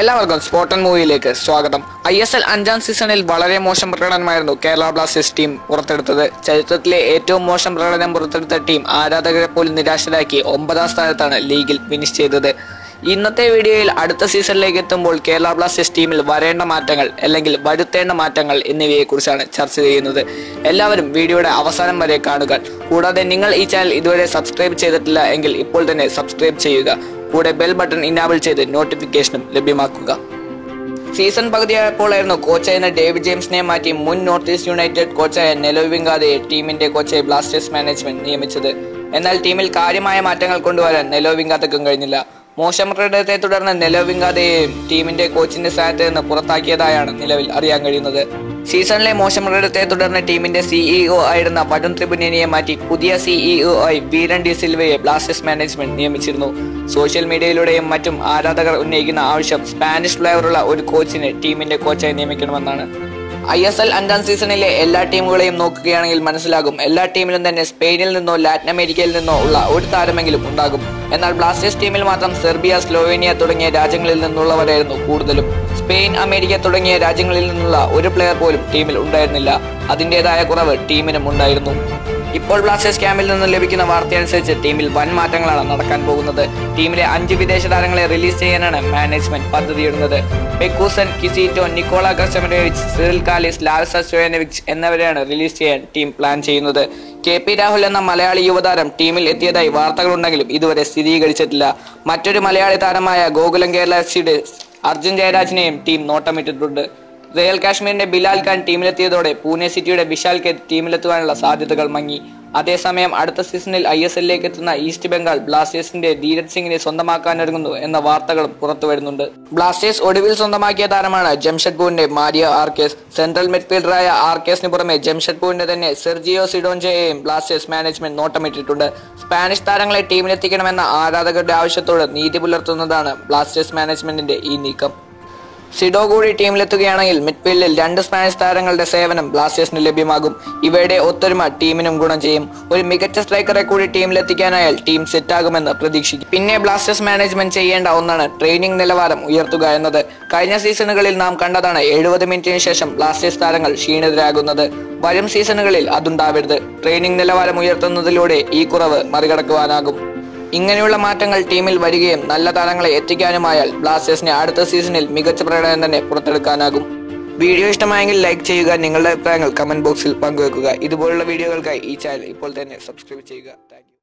എല്ലാവർക്കും സ്പോട്ടൻ മൂവിയിലേക്ക് സ്വാഗതം. I S L അഞ്ചാം സീസണിൽ വളരെ മോശം പ്രകടനമായിരുന്നു കേരള ബ്ലാസ്റ്റേഴ്സ് ടീം പുറത്തെടുത്തത്. ചരിത്രത്തിലെ ഏറ്റവും മോശം പ്രകടനം പുറത്തെടുത്ത ടീം ആരാധകരെ പോലും നിരാശരാക്കി ഒമ്പതാം സ്ഥാനത്താണ് ലീഗിൽ ഫിനിഷ് ചെയ്തത്. ഇന്നത്തെ വീഡിയോയിൽ അടുത്ത സീസണിലേക്ക് എത്തുമ്പോൾ കേരള ബ്ലാസ്റ്റേഴ്സ് ടീമിൽ വരേണ്ട മാറ്റങ്ങൾ അല്ലെങ്കിൽ വരുത്തേണ്ട മാറ്റങ്ങൾ എന്നിവയെക്കുറിച്ചാണ് ചർച്ച ചെയ്യുന്നത്. എല്ലാവരും വീഡിയോയുടെ അവസാനം വരെ കാണുക. കൂടാതെ നിങ്ങൾ ഈ ചാനൽ ഇതുവരെ സബ്സ്ക്രൈബ് ചെയ്തിട്ടില്ല എങ്കിൽ ഇപ്പോൾ തന്നെ സബ്സ്ക്രൈബ് ചെയ്യുക. കൂടെ ബെൽ ബട്ടൺ ഇനാബിൾ ചെയ്ത് നോട്ടിഫിക്കേഷനും ലഭ്യമാക്കുക. സീസൺ പകുതിയായപ്പോഴായിരുന്നു കോച്ചായിരുന്ന ഡേവിഡ് ജെയിംസിനെ മാറ്റി മുൻ നോർത്ത് ഈസ്റ്റ് യുണൈറ്റഡ് കോച്ചായ നെലോ വിങ്കാദയെ ടീമിന്റെ കോച്ചായി ബ്ലാസ്റ്റേഴ്സ് മാനേജ്മെന്റ് നിയമിച്ചത്. എന്നാൽ ടീമിൽ കാര്യമായ മാറ്റങ്ങൾ കൊണ്ടുവരാൻ നെലോ വിങ്കാത്തക്കും കഴിഞ്ഞില്ല. മോശം പ്രകടനത്തെ തുടർന്ന് നെലോ വിങ്കാദയെയും ടീമിന്റെ കോച്ചിന്റെ സ്ഥാനത്ത് നിന്ന് പുറത്താക്കിയതായാണ് നിലവിൽ അറിയാൻ കഴിയുന്നത്. സീസണിലെ മോശം പ്രകടനത്തെ തുടർന്ന് ടീമിന്റെ സിഇഒ ആയിരുന്ന വരുൺ ത്രിപുനിയെ മാറ്റി പുതിയ സിഇഒ ആയി വീരൻ ഡി സിൽവയെ ബ്ലാസ്റ്റേഴ്സ് മാനേജ്മെന്റ് നിയമിച്ചിരുന്നു. സോഷ്യൽ മീഡിയയിലൂടെയും മറ്റും ആരാധകർ ഉന്നയിക്കുന്ന ആവശ്യം സ്പാനിഷ് ഫ്ലേവറുള്ള ഒരു കോച്ചിനെ ടീമിന്റെ കോച്ചായി നിയമിക്കണമെന്നാണ്. ഐ എസ് എൽ അഞ്ചാം സീസണിലെ എല്ലാ ടീമുകളെയും നോക്കുകയാണെങ്കിൽ മനസ്സിലാകും. എല്ലാ ടീമിലും തന്നെ സ്പെയിനിൽ നിന്നോ ലാറ്റിൻ അമേരിക്കയിൽ നിന്നോ ഉള്ള ഒരു താരമെങ്കിലും ഉണ്ടാകും. എന്നാൽ ബ്ലാസ്റ്റേഴ്സ് ടീമിൽ മാത്രം സെർബിയ സ്ലോവേനിയ തുടങ്ങിയ രാജ്യങ്ങളിൽ നിന്നുള്ളവരായിരുന്നു കൂടുതലും. സ്പെയിൻ അമേരിക്ക തുടങ്ങിയ രാജ്യങ്ങളിൽ നിന്നുള്ള ഒരു പ്ലെയർ പോലും ടീമിൽ ഉണ്ടായിരുന്നില്ല. അതിന്റെതായ കുറവ് ടീമിനും ഉണ്ടായിരുന്നു. ഇപ്പോൾ ബ്ലാസ്റ്റേഴ്സ് ക്യാമ്പിൽ നിന്ന് ലഭിക്കുന്ന വാർത്തയനുസരിച്ച് ടീമിൽ വൻ മാറ്റങ്ങളാണ് നടക്കാൻ പോകുന്നത്. ടീമിലെ അഞ്ച് വിദേശ താരങ്ങളെ റിലീസ് ചെയ്യാനാണ് management പദ്ധതിയിടുന്നത്. Pekuson Kisito Nikola Krcmarevic Cyril Kali ലാൽസ Stojanovic എന്നിവരെയാണ് റിലീസ് ചെയ്യാൻ ടീം പ്ലാൻ ചെയ്യുന്നത്. കെ പി രാഹുൽ എന്ന മലയാളി യുവതാരം ടീമിൽ എത്തിയതായി വാർത്തകളുണ്ടെങ്കിലും ഇതുവരെ സ്ഥിരീകരിച്ചിട്ടില്ല. മറ്റൊരു മലയാളി താരമായ ഗോകുലം കേരള എഫ് സിയുടെ അർജുൻ ജയരാജിനെയും ടീം നോട്ടമിട്ടിട്ടുണ്ട്. റയൽ കാശ്മീരിന്റെ ബിലാൽ ഖാൻ ടീമിലെത്തിയതോടെ പൂനെ സിറ്റിയുടെ വിശാൽ കെ ടീമിലെത്തുവാനുള്ള സാധ്യതകൾ മങ്ങി. അതേസമയം അടുത്ത സീസണിൽ ഐ എസ് എല്ലിലേക്ക് എത്തുന്ന ഈസ്റ്റ് ബംഗാൾ ബ്ലാസ്റ്റേഴ്സിന്റെ ധീരജ് സിംഗിനെ സ്വന്തമാക്കാനൊരുങ്ങുന്നു എന്ന വാർത്തകളും പുറത്തു വരുന്നുണ്ട്. ബ്ലാസ്റ്റേഴ്സ് ഒടുവിൽ സ്വന്തമാക്കിയ താരമാണ് ജംഷഡ്പൂരിന്റെ മാരിയ ആർക്കേസ്. സെൻട്രൽ മിഡ്ഫീൽഡറായ ആർക്കേസിന് പുറമെ ജംഷഡ്പൂരിന്റെ തന്നെ സെർജിയോ സിഡോഞ്ചയെയും ബ്ലാസ്റ്റേഴ്സ് മാനേജ്മെന്റ് നോട്ടമിട്ടിട്ടുണ്ട്. സ്പാനിഷ് താരങ്ങളെ ടീമിലെത്തിക്കണമെന്ന ആരാധകരുടെ ആവശ്യത്തോട് നീതി പുലർത്തുന്നതാണ് ബ്ലാസ്റ്റേഴ്സ് മാനേജ്മെന്റിന്റെ ഈ നീക്കം. സിഡോ കൂടി ടീമിലെത്തുകയാണെങ്കിൽ മിഡ്ഫീൽഡിൽ രണ്ട് സ്പാനിഷ് താരങ്ങളുടെ സേവനം ബ്ലാസ്റ്റേഴ്സിന് ലഭ്യമാകും. ഇവയുടെ ഒത്തൊരുമ ടീമിനും ഗുണം ചെയ്യും. ഒരു മികച്ച സ്ട്രൈക്കറെ കൂടി ടീമിലെത്തിക്കാനായാൽ ടീം സെറ്റാകുമെന്ന് പ്രതീക്ഷിക്കും. പിന്നെ ബ്ലാസ്റ്റേഴ്സ് മാനേജ്മെന്റ് ചെയ്യേണ്ട ഒന്നാണ് ട്രെയിനിങ് നിലവാരം ഉയർത്തുക എന്നത്. കഴിഞ്ഞ സീസണുകളിൽ നാം കണ്ടതാണ് എഴുപത് മിനിറ്റിന് ശേഷം ബ്ലാസ്റ്റേഴ്സ് താരങ്ങൾ ക്ഷീണിതരാകുന്നത്. വരും സീസണുകളിൽ അതുണ്ടാവരുത്. ട്രെയിനിങ് നിലവാരം ഉയർത്തുന്നതിലൂടെ ഈ കുറവ് മറികടക്കുവാനാകും. ഇങ്ങനെയുള്ള മാറ്റങ്ങൾ ടീമിൽ വരികയും നല്ല താരങ്ങളെ എത്തിക്കാനുമായാൽ ബ്ലാസ്റ്റേഴ്സിന് അടുത്ത സീസണിൽ മികച്ച പ്രകടനം തന്നെ പുറത്തെടുക്കാനാകും. വീഡിയോ ഇഷ്ടമായെങ്കിൽ ലൈക്ക് ചെയ്യുക നിങ്ങളുടെ അഭിപ്രായങ്ങൾ കമന്റ് ബോക്സിൽ പങ്കുവെക്കുക. ഇതുപോലുള്ള വീഡിയോകൾക്കായി ഈ ചാനൽ ഇപ്പോൾ തന്നെ സബ്സ്ക്രൈബ് ചെയ്യുക.